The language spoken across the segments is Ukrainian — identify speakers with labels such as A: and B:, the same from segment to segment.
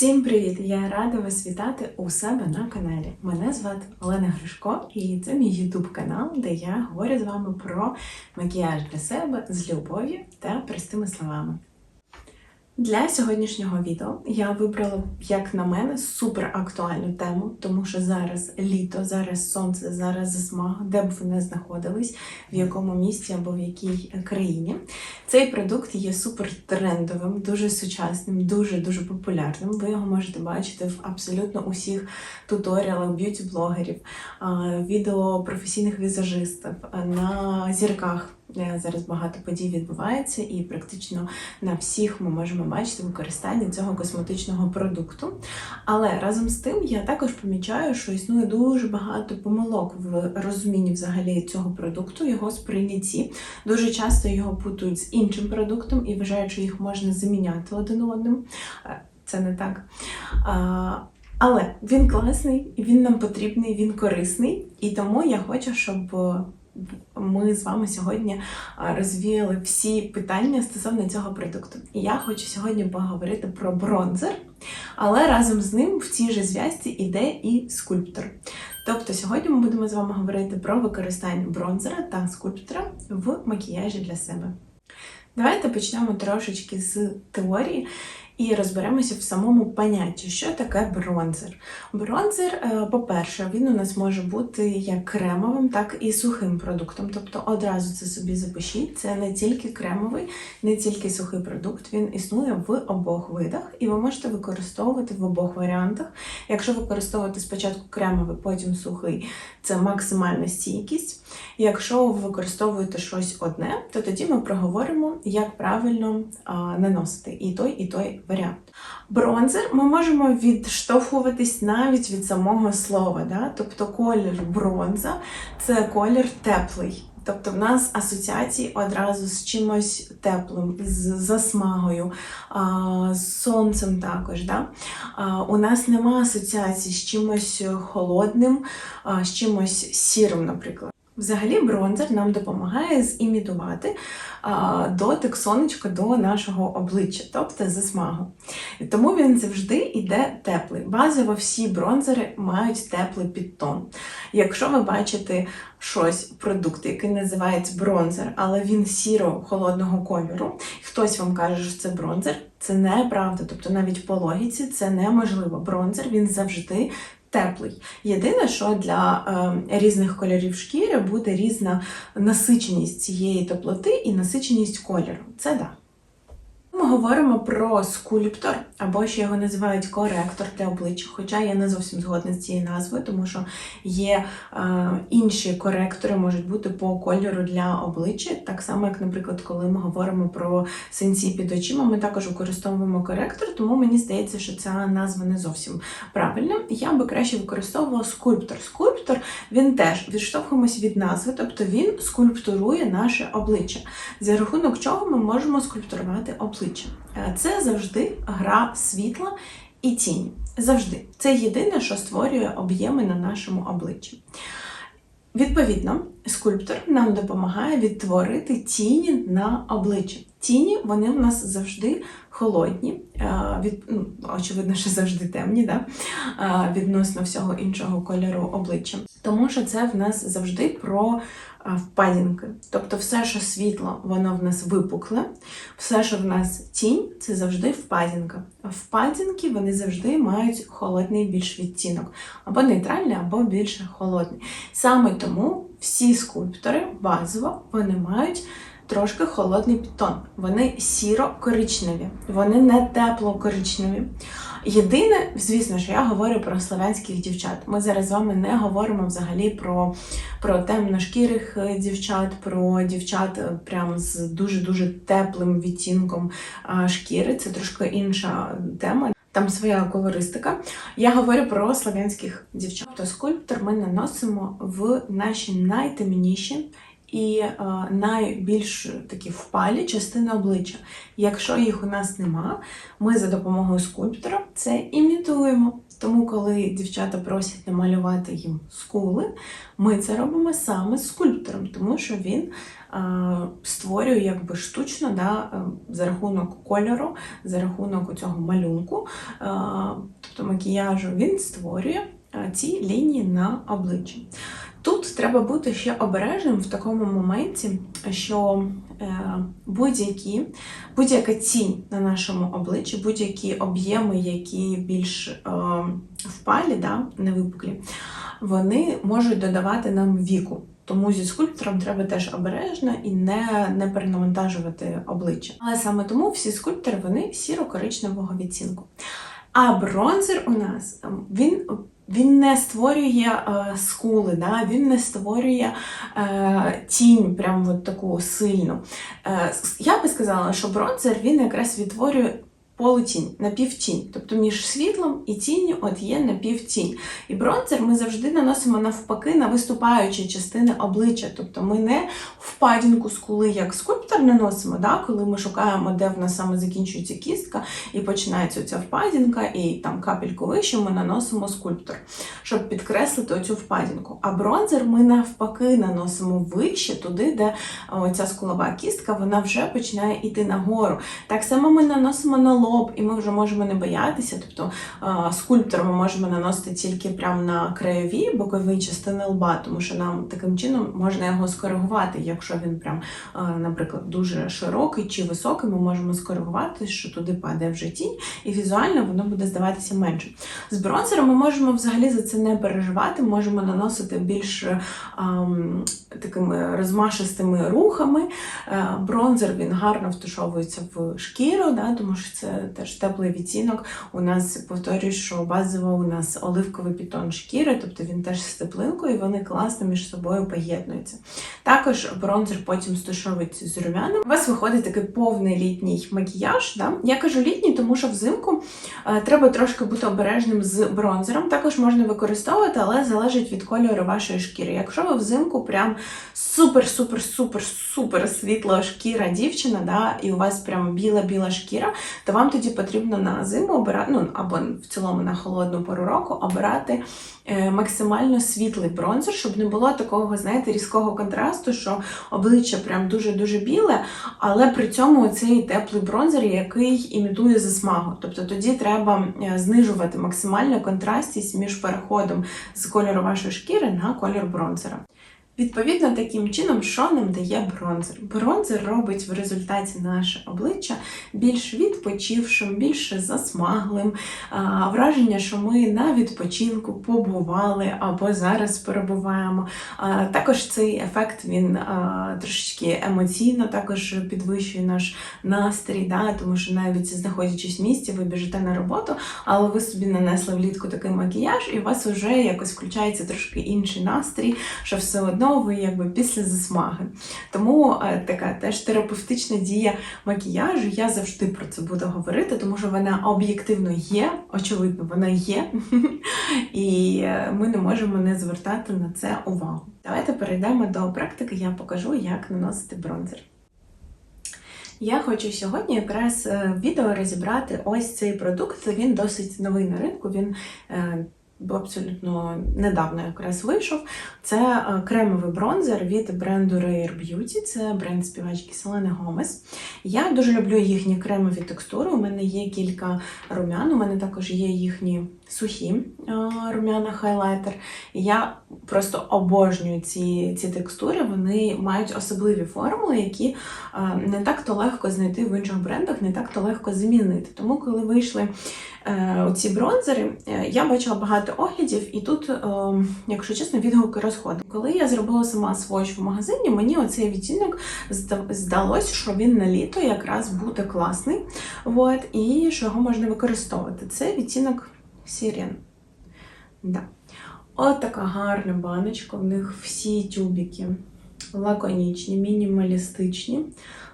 A: Всім привіт! Я рада вас вітати у себе на каналі. Мене звати Олена Гришко, і це мій YouTube канал, де я говорю з вами про макіяж для себе з любов'ю та простими словами. Для сьогоднішнього відео я вибрала, як на мене, супер актуальну тему, тому що зараз літо, зараз сонце, зараз засмага, де б ви не знаходились, в якому місті або в якій країні. Цей продукт є супер трендовим, дуже сучасним, дуже дуже популярним. Ви його можете бачити в абсолютно усіх туторіалах б'юті-блогерів, відео професійних візажистів, на зірках. Е, Зараз багато подій відбувається, і практично на всіх ми можемо бачити використання цього косметичного продукту. Але разом з тим я також помічаю, що існує дуже багато помилок в розумінні взагалі цього продукту, його сприйнятті. Дуже часто його путають з іншим продуктом і вважають, що їх можна заміняти один одним. Е, Це не так. Але він класний, він нам потрібний, він корисний, і тому я хочу, щоб е, ми з вами сьогодні розвіяли всі питання стосовно цього продукту. І я хочу сьогодні поговорити про бронзер, але разом з ним в цій же зв'язці іде і скульптор. Тобто сьогодні ми будемо з вами говорити про використання бронзера та скульптора в макіяжі для себе. Давайте почнемо трошечки з теорії і розберемося в самому понятті, що таке бронзер. Бронзер, е, по-перше, він у нас може бути як кремовим, так і сухим продуктом. Тобто одразу це собі запишіть. Це не тільки кремовий, не тільки сухий продукт. Він існує в обох видах, і ви можете використовувати в обох варіантах. Якщо використовувати спочатку кремовий, потім сухий, це максимальна стійкість. Якщо ви використовуєте щось одне, то тоді ми проговоримо, як правильно а, наносити і той, і той варіант. Бронзер ми можемо відштовхуватись навіть від самого слова. Да? Тобто колір бронза це колір теплий. Тобто в нас асоціації одразу з чимось теплим, з засмагою, з сонцем також. Да? У нас нема асоціації з чимось холодним, з чимось сірим, наприклад. Взагалі, бронзер нам допомагає зімітувати а, дотик сонечка до нашого обличчя, тобто засмагу. Тому він завжди йде теплий. Базово всі бронзери мають теплий підтон. Якщо ви бачите щось, продукт, який називається бронзер, але він сіро-холодного кольору, і хтось вам каже, що це бронзер, це неправда. Тобто навіть по логіці це неможливо. Бронзер він завжди теплий. Єдине, що для е, різних кольорів шкіри буде різна насиченість цієї теплоти і насиченість кольору. Це да. Ми говоримо про скульптор, або ще його називають коректор для обличчя, хоча я не зовсім згодна з цією назвою, тому що є е, інші коректори, можуть бути по кольору для обличчя. Так само, як, наприклад, коли ми говоримо про синці під очима, ми також використовуємо коректор, тому мені здається, що ця назва не зовсім правильна. Я би краще використовувала скульптор. Скульптор він теж відштовхуємось від назви, тобто він скульптурує наше обличчя, за рахунок чого ми можемо скульптурувати обличчя. Е, Це завжди гра світла і тіні. Завжди. Це єдине, що створює об'єми на нашому обличчі. Відповідно, скульптор нам допомагає відтворити тіні на обличчі. Тіні вони в нас завжди холодні, е, від, ну, очевидно, що завжди темні, да? е, відносно всього іншого кольору обличчя. Тому що це в нас завжди про е, впадінки. Тобто все, що світло, воно в нас випукле, все, що в нас тінь, це завжди впадінка. Впадінки вони завжди мають холодний більш відтінок, або нейтральний, або більш холодний. Саме тому всі скульптори базово вони мають трошки холодний підтон. Вони сіро-коричневі, вони не тепло-коричневі. Єдине, звісно ж, я говорю про славянських дівчат. Ми зараз з вами не говоримо взагалі про, про темношкірих е, дівчат, про дівчат е, прям з дуже-дуже теплим відтінком шкіри. Це трошки інша тема. Там своя колористика. Я говорю про славянських дівчат. Тобто скульптор ми наносимо в наші найтемніші і е, найбільш такі впалі частини обличчя. Якщо їх у нас нема, ми за допомогою скульптора це імітуємо. Тому, коли дівчата просять намалювати їм скули, ми це робимо саме з скульптором, тому що він створює якби штучно да, е, за рахунок кольору, за рахунок цього малюнку, е, тобто макіяжу, він створює е, ці лінії на обличчі. Тут треба бути ще обережним в такому моменті, що е, будь-які, будь-яка тінь на нашому обличчі, будь-які об'єми, які більш е, впалі, да, не випуклі, вони можуть додавати нам віку. Тому зі скульптором треба теж обережно і не, не перенавантажувати обличчя. Але саме тому всі скульптори вони сіро-коричневого відцінку. А бронзер у нас ем, він. Він не створює е, скули, да? він не створює е, тінь, прям от таку сильну. Е, я би сказала, що бронзер він якраз відтворює полутінь, напівтінь. Тобто між світлом і тінню от є напівтінь. І бронзер ми завжди наносимо навпаки на виступаючі частини обличчя. Тобто ми не впадінку скули, як скульптор наносимо, да? коли ми шукаємо, де в нас саме закінчується кістка, і починається ця впадінка, і там капельку вище ми наносимо скульптор, щоб підкреслити оцю впадінку. А бронзер ми навпаки наносимо вище, туди, де ця скулова кістка вона вже починає йти нагору. Так само ми наносимо на лоб лоб, і ми вже можемо не боятися. Тобто скульптор ми можемо наносити тільки прямо на краєві бокові частини лба, тому що нам таким чином можна його скоригувати. Якщо він прям, наприклад, дуже широкий чи високий, ми можемо скоригувати, що туди падає вже тінь, і візуально воно буде здаватися менше. З бронзером ми можемо взагалі за це не переживати, можемо наносити більш ам, такими розмашистими рухами. Е, бронзер він гарно втушовується в шкіру, да, тому що це теж теплий відтінок. У нас повторюю, що базово у нас оливковий пітон шкіри, тобто він теж з теплинкою, і вони класно між собою поєднуються. Також бронзер потім стушовується з румяним. У вас виходить такий повний літній макіяж. Да? Я кажу літній, тому що взимку е, треба трошки бути обережним з бронзером. Також можна використовувати, але залежить від кольору вашої шкіри. Якщо ви взимку прям супер-супер-супер-супер світла шкіра дівчина, да, і у вас прям біла-біла шкіра, то вам тоді потрібно на зиму обирати, ну або в цілому на холодну пору року обирати е, максимально світлий бронзер, щоб не було такого, знаєте, різкого контрасту, що обличчя прям дуже-дуже біле, але при цьому цей теплий бронзер, який імітує засмагу. Тобто тоді треба е, знижувати максимально контрастість між переходом з кольору вашої шкіри на колір бронзера. Відповідно, таким чином, що нам дає бронзер? Бронзер робить в результаті наше обличчя більш відпочившим, більш засмаглим. Враження, що ми на відпочинку побували або зараз перебуваємо. Також цей ефект він трошечки емоційно також підвищує наш настрій, да? тому що навіть знаходячись в місті, ви біжите на роботу, але ви собі нанесли влітку такий макіяж, і у вас вже якось включається трошки інший настрій, що все одно ви якби після засмаги. Тому е, така теж терапевтична дія макіяжу. Я завжди про це буду говорити, тому що вона об'єктивно є, очевидно, вона є, і е, ми не можемо не звертати на це увагу. Давайте перейдемо до практики, я покажу, як наносити бронзер. Я хочу сьогодні якраз е, відео розібрати ось цей продукт. Він досить новий на ринку. Він абсолютно недавно якраз вийшов. Це е, кремовий бронзер від бренду Rare Beauty, це бренд співачки Селени Гомес. Я дуже люблю їхні кремові текстури. У мене є кілька румян, у мене також є їхні сухі е, рум'яна хайлайтер. Я просто обожнюю ці ці текстури, вони мають особливі формули, які е, не так-то легко знайти в інших брендах, не так-то легко змінити. Тому, коли вийшли оці бронзери, я бачила багато оглядів, і тут, е, якщо чесно, відгуки розходи. Коли я зробила сама сводч в магазині, мені оцей відтінок здалося, що він на літо якраз буде класний. От, і що його можна використовувати. Це відтінок Сірен. Да. От така гарна баночка. В них всі тюбики лаконічні, мінімалістичні,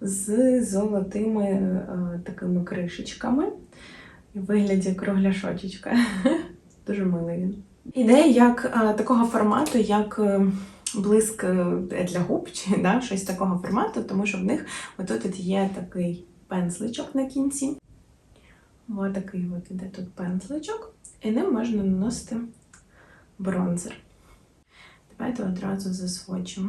A: з золотими е, такими кришечками. В вигляді кругляшочечка. Дуже милий він. Ідея як а, такого формату, як е, блиск е, для губ, чи да, щось такого формату, тому що в них отут є такий пензличок на кінці. Ось такий от іде тут пензличок, і ним можна наносити бронзер. Давайте одразу засвочимо.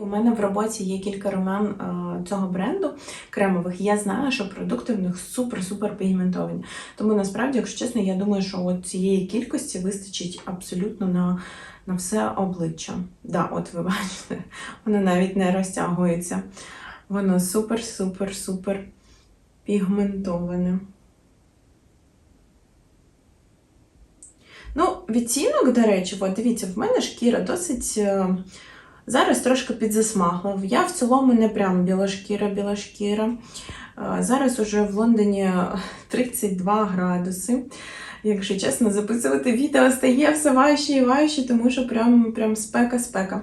A: У мене в роботі є кілька румян е, цього бренду кремових. Я знаю, що продукти в них супер-супер пігментовані. Тому насправді, якщо чесно, я думаю, що от цієї кількості вистачить абсолютно на, на все обличчя. Да, от ви бачите, воно навіть не розтягується. Воно супер-супер-супер пігментоване. Ну, відтінок, до речі, от дивіться, в мене шкіра досить. Зараз трошки підзасмагла. Я в цілому не прям біла шкіра, біла. Е, Зараз уже в Лондоні 32 градуси. Якщо чесно, записувати відео стає все важче і важче, тому що прям, прям спека-спека.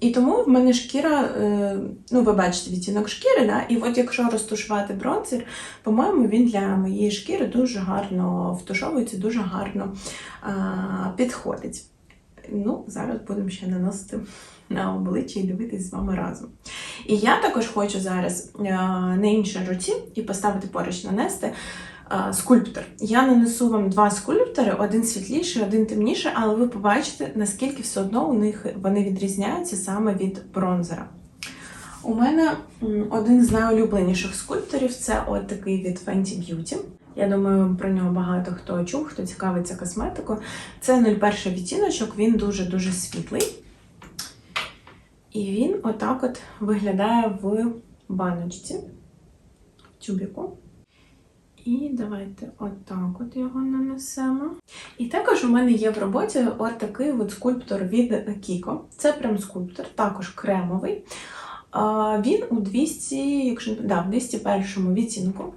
A: І тому в мене шкіра, е, ну ви бачите відтінок шкіри, да? і от якщо розтушувати бронзер, по-моєму, він для моєї шкіри дуже гарно втушовується, дуже гарно е, підходить. Ну, зараз будемо ще наносити на обличчя і дивитись з вами разом. І я також хочу зараз е, на іншій руці і поставити поруч нанести е, скульптор. Я нанесу вам два скульптори, один світліший, один темніший, але ви побачите, наскільки все одно у них вони відрізняються саме від бронзера. У мене один з найулюбленіших скульпторів це от такий від Fenty Beauty. Я думаю, про нього багато хто чув, хто цікавиться косметикою. Це 01 відтіночок, він дуже-дуже світлий. І він отак от виглядає в баночці, в тюбіку. І давайте отак от його нанесемо. І також у мене є в роботі от такий от скульптор від Kiko. Це прям скульптор, також кремовий. Він у 200, якщо да, в 201 відтінку.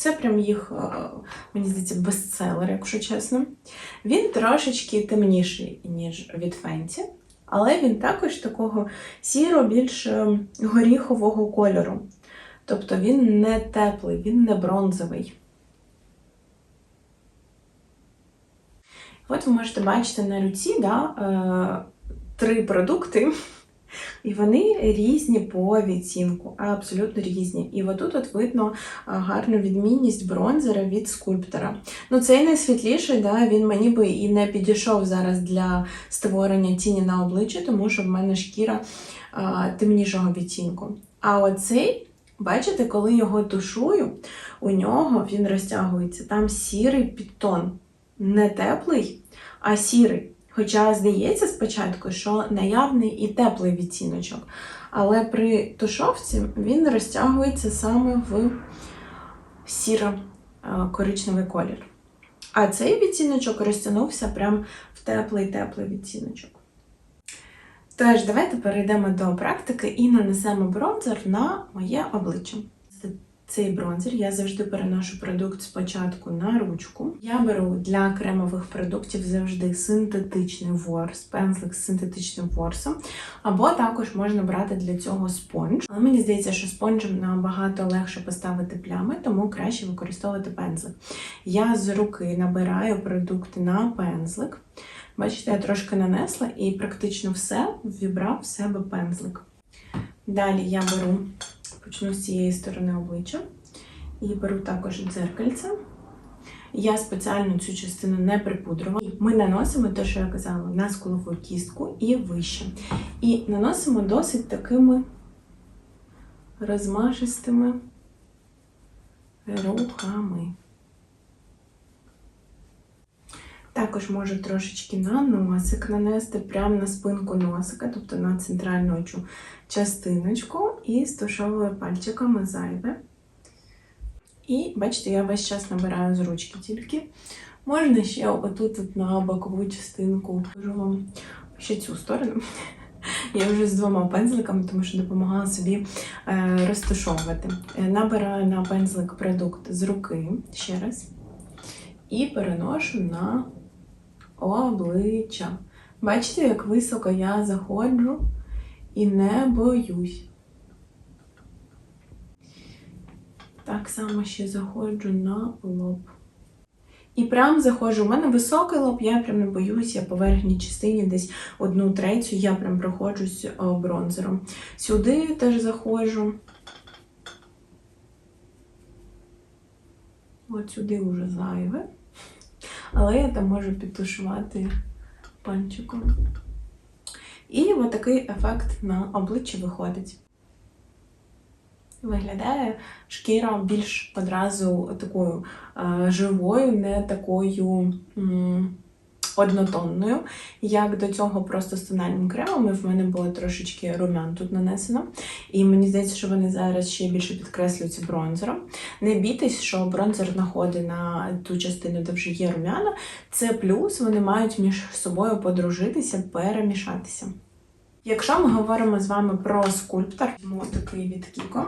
A: Це прям їх, е, мені здається, бестселер, якщо чесно. Він трошечки темніший, ніж від Fenty, але він також такого сіро, більш е, горіхового кольору. Тобто він не теплий, він не бронзовий. От ви можете бачити на руці да, е, три продукти, і вони різні по відцінку, абсолютно різні. І отут от видно гарну відмінність бронзера від скульптора. Ну, цей найсвітліший, да, він мені би і не підійшов зараз для створення тіні на обличчі, тому що в мене шкіра а, темнішого відтінку. А оцей, бачите, коли його тушую, у нього він розтягується. Там сірий підтон, не теплий, а сірий. Хоча здається спочатку, що наявний і теплий відтіночок. Але при тушовці він розтягується саме в сіро-коричневий колір. А цей відтіночок розтягнувся прям в теплий-теплий відтіночок. Тож, давайте перейдемо до практики і нанесемо бронзер на моє обличчя. Цей бронзер я завжди переношу продукт спочатку на ручку. Я беру для кремових продуктів завжди синтетичний ворс, пензлик з синтетичним ворсом, або також можна брати для цього спонж. Але мені здається, що спонжем набагато легше поставити плями, тому краще використовувати пензлик. Я з руки набираю продукт на пензлик. Бачите, я трошки нанесла і практично все ввібрав в себе пензлик. Далі я беру Почну з цієї сторони обличчя. І беру також дзеркальце. Я спеціально цю частину не припудрувала. Ми наносимо те, що я казала, на скулову кістку і вище. І наносимо досить такими розмашистими рухами. Також можу трошечки на носик нанести, прямо на спинку носика, тобто на центральну частиночку, і стушовую пальчиками зайве. І бачите, я весь час набираю з ручки тільки. Можна ще отут от на бокову частинку ще цю сторону. Я вже з двома пензликами, тому що допомагала собі е, розташовувати. Е, Набираю на пензлик продукт з руки ще раз. І переношу на обличчя. Бачите, як високо я заходжу і не боюсь. Так само ще заходжу на лоб. І прям заходжу. У мене високий лоб, я прям не боюсь, я по верхній частині десь одну третю, я прям проходжусь о, бронзером. Сюди теж заходжу. От сюди вже зайве. Але я там можу підтушувати пальчиком. І отакий ефект на обличчі виходить. Виглядає шкіра більш одразу такою е, живою, не такою м, однотонною, як до цього просто з тональним кремом. І в мене було трошечки румян тут нанесено. І мені здається, що вони зараз ще більше підкреслюються бронзером. Не бійтесь, що бронзер знаходить на ту частину, де вже є румяна. Це плюс, вони мають між собою подружитися, перемішатися. Якщо ми говоримо з вами про скульптор, візьму такий від Kiko.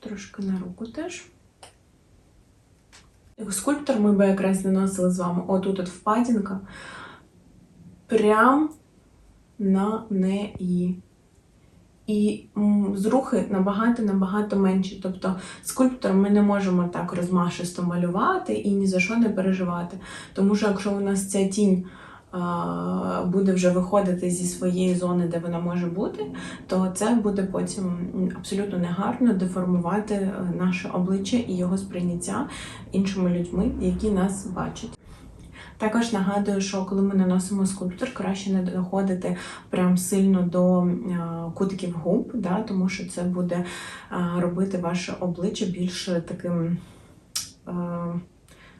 A: Трошки на руку теж. Скульптор ми би якраз наносили з вами отут от впадінка. Прям на неї. І зрухи набагато-набагато менші. Тобто скульптор ми не можемо так розмашисто малювати і ні за що не переживати. Тому що якщо у нас ця тінь буде вже виходити зі своєї зони, де вона може бути, то це буде потім абсолютно негарно деформувати е, наше обличчя і його сприйняття іншими людьми, які нас бачать. Також нагадую, що коли ми наносимо скульптор, краще не доходити прям сильно до е, кутиків губ, да, тому що це буде е, робити ваше обличчя більш таким е,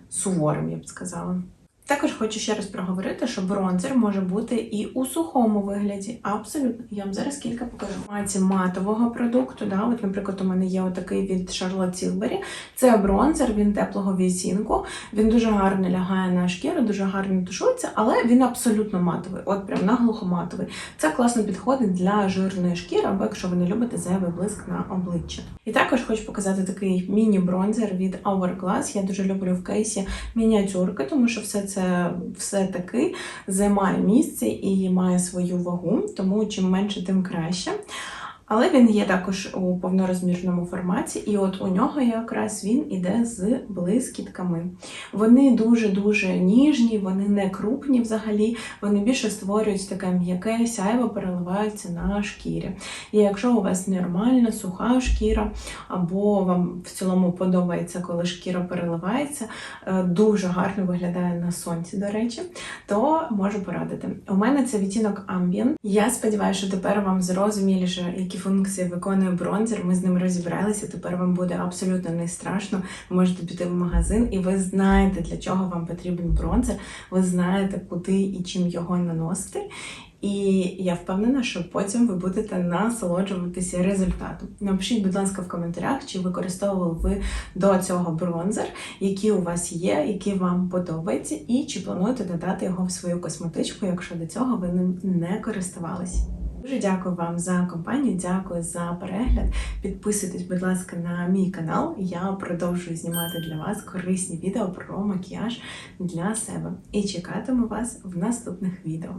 A: суворим, я б сказала. Також хочу ще раз проговорити, що бронзер може бути і у сухому вигляді. Абсолютно. Я вам зараз кілька покажу. Маці матового продукту. Да? От, наприклад, у мене є отакий від Charlotte Tilbury. Це бронзер, він теплого відтінку. Він дуже гарно лягає на шкіру, дуже гарно тушується, але він абсолютно матовий. От прям наглухо матовий. Це класно підходить для жирної шкіри, або якщо ви не любите зайвий блиск на обличчя. І також хочу показати такий міні-бронзер від Hourglass. Я дуже люблю в кейсі мініатюрки, тому що все це все-таки займає місце і має свою вагу, тому чим менше, тим краще. Але він є також у повнорозмірному форматі, і от у нього якраз він іде з блискітками. Вони дуже-дуже ніжні, вони не крупні взагалі, вони більше створюють таке м'яке сяйво, переливаються на шкірі. І якщо у вас нормальна, суха шкіра, або вам в цілому подобається, коли шкіра переливається, е, дуже гарно виглядає на сонці, до речі, то можу порадити. У мене це відтінок Ambient. Я сподіваюся, що тепер вам зрозуміліше, які функції виконує бронзер. Ми з ним розібралися. Тепер вам буде абсолютно не страшно. Ви можете піти в магазин, і ви знаєте, для чого вам потрібен бронзер. Ви знаєте, куди і чим його наносити. І я впевнена, що потім ви будете насолоджуватися результатом. Напишіть, будь ласка, в коментарях, чи використовували ви до цього бронзер, які у вас є, які вам подобаються, і чи плануєте додати його в свою косметичку, якщо до цього ви ним не користувалися. Дуже дякую вам за компанію, дякую за перегляд. Підписуйтесь, будь ласка, на мій канал. Я продовжую знімати для вас корисні відео про макіяж для себе. І чекатиму вас в наступних відео.